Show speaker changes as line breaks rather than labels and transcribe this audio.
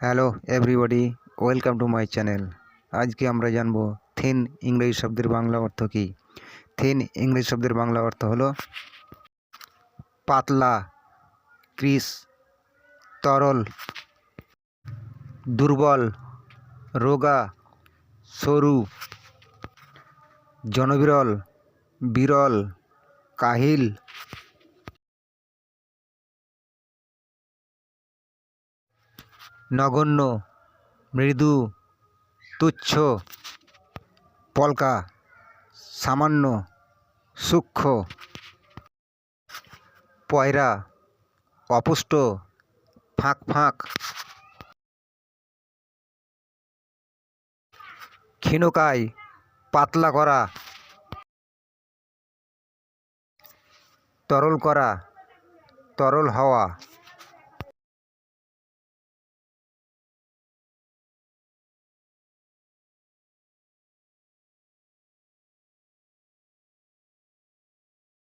Hello everybody, welcome to my channel. আজকে আমরা জানব থিন ইংরেজি শব্দের বাংলা অর্থ কী? থিন ইংরেজি শব্দের বাংলা অর্থ হলো পাতলা, ক্রিস, তরল, দুর্বল, রোগা, সরু, জনবিরল, বিরল, কাহিল নগণ্য, মৃদু, তুচ্ছ, পলকা, সামান্য, সূক্ষ্ম, পয়রা, অপুষ্ট, ফাঁক ফাঁক, ক্ষীণকায়, পাতলা করা, তরল করা, তরল হওয়া